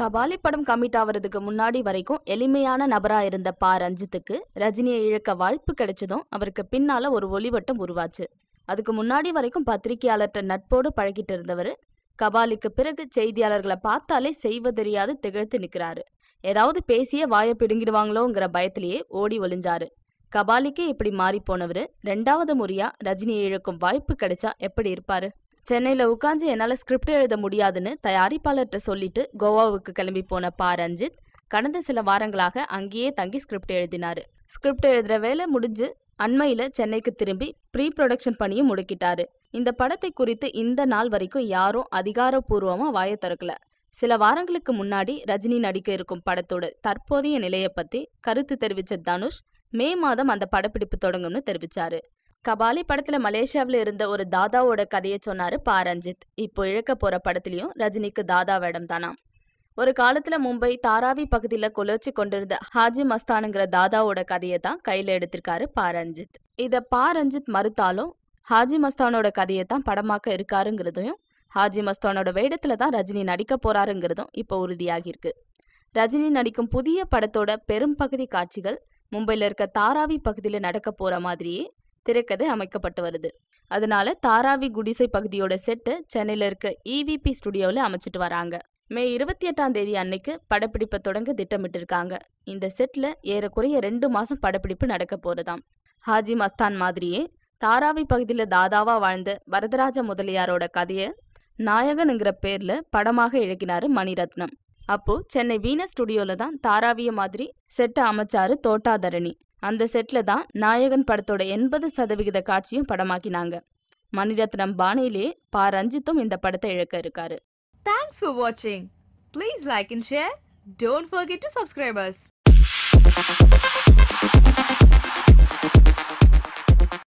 கபாலி படம் கமிட் ஆவறதுக்கு முன்னாடி வரைக்கும் எளிமையான நபரா இருந்த பா. ரஞ்சித்துக்கு ரஜினியை இழக்க வாய்ப்பு கிடைச்சதும் அவருக்கு பின்னால ஒரு ஒளிவட்டம் உருவாச்சு. அதுக்கு முன்னாடி வரைக்கும் பத்திரிகையாளர்கிட்ட நட்போடு பழகிட்டு இருந்தவர் கபாலிக்கு பிறகு செய்தியாளர்களை பார்த்தாலே செய்வதறியாது திகழ்த்து நிக்கிறாரு. ஏதாவது பேசிய வாயை பிடுங்கிடுவாங்களோங்கிற பயத்திலேயே ஓடி ஒளிஞ்சாரு. கபாலிக்கே இப்படி மாறி போனவர் ரெண்டாவது முறையா ரஜினியை இழக்கும் வாய்ப்பு கிடைச்சா எப்படி இருப்பாரு? சென்னையில் உட்காந்து என்னால் ஸ்கிரிப்ட் எழுத முடியாதுன்னு தயாரிப்பாளர்கிட்ட சொல்லிட்டு கோவாவுக்கு கிளம்பி போன பா ரஞ்சித் கடந்த சில வாரங்களாக அங்கேயே தங்கி ஸ்கிரிப்ட் எழுதினாரு. ஸ்கிரிப்ட் எழுதுற வேலை முடிஞ்சு அண்மையில் சென்னைக்கு திரும்பி ப்ரீ ப்ரொடக்ஷன் பணியும் முடுக்கிட்டாரு. இந்த படத்தை குறித்து இந்த நாள் வரைக்கும் யாரும் அதிகாரப்பூர்வமாக வாயை திறக்கல. சில வாரங்களுக்கு முன்னாடி ரஜினி நடிக்க இருக்கும் படத்தோட தற்போதைய நிலையை பற்றி கருத்து தெரிவித்த தனுஷ் மே மாதம் அந்த படப்பிடிப்பு தொடங்கும்னு தெரிவிச்சாரு. கபாலி படத்துல மலேசியாவில் இருந்த ஒரு தாதாவோட கதையை சொன்னாரு பா. ரஞ்சித். இப்போ இழக்க போற படத்துலயும் ரஜினிக்கு தாதா வேடம் ஒரு காலத்துல மும்பை தாராவி பகுதியில குளர்ச்சி கொண்டிருந்த ஹாஜி மஸ்தானுங்கிற தாதாவோட கதையை தான் கையில எடுத்திருக்காரு பா. ரஞ்சித். இத பா. ரஞ்சித் மறுத்தாலும் ஹாஜி மஸ்தானோட கதையை தான் படமாக்க இருக்காருங்கிறதையும் ஹாஜி மஸ்தானோட வேடத்துல தான் ரஜினி நடிக்க போறாருங்கிறதும் இப்போ உறுதியாகியிருக்கு. ரஜினி நடிக்கும் புதிய படத்தோட பெரும் பகுதி காட்சிகள் மும்பையில் இருக்க தாராவி பகுதியில நடக்க போற மாதிரியே திரைக்கதை அமைக்கப்பட்டு வருது. அதனால தாராவி குடிசை பகுதியோட செட்டு சென்னையில் இருக்க இவிபி ஸ்டுடியோவில் அமைச்சிட்டு வராங்க. மே இருபத்தி எட்டாம் தேதி அன்னைக்கு படப்பிடிப்பை தொடங்க திட்டமிட்டிருக்காங்க. இந்த செட்டில் ஏறக்குறைய ரெண்டு மாதம் படப்பிடிப்பு நடக்க போகிறதாம் ஹாஜி மஸ்தான் மாதிரியே தாராவி பகுதியில் தாதாவாக வாழ்ந்த வரதராஜ முதலியாரோட கதையை நாயகனுங்கிற பேரில் படமாக இழக்கினாரு மணிரத்னம். அப்போது சென்னை வீண ஸ்டுடியோவில் தான் தாராவிய மாதிரி செட்டை அமைச்சாரு தோட்டாதரணி. அந்த செட்ல தான் நாயகன் படத்தோட எண்பது சதவிகித காட்சியும் படமாக்கினாங்க. மணிரத்னம் பாணியிலே பா. ரஞ்சித்தும் இந்த படத்தை இழக்க இருக்காரு. தேங்க்ஸ் ஃபார் வாட்சிங் please like and share don't forget to subscribers.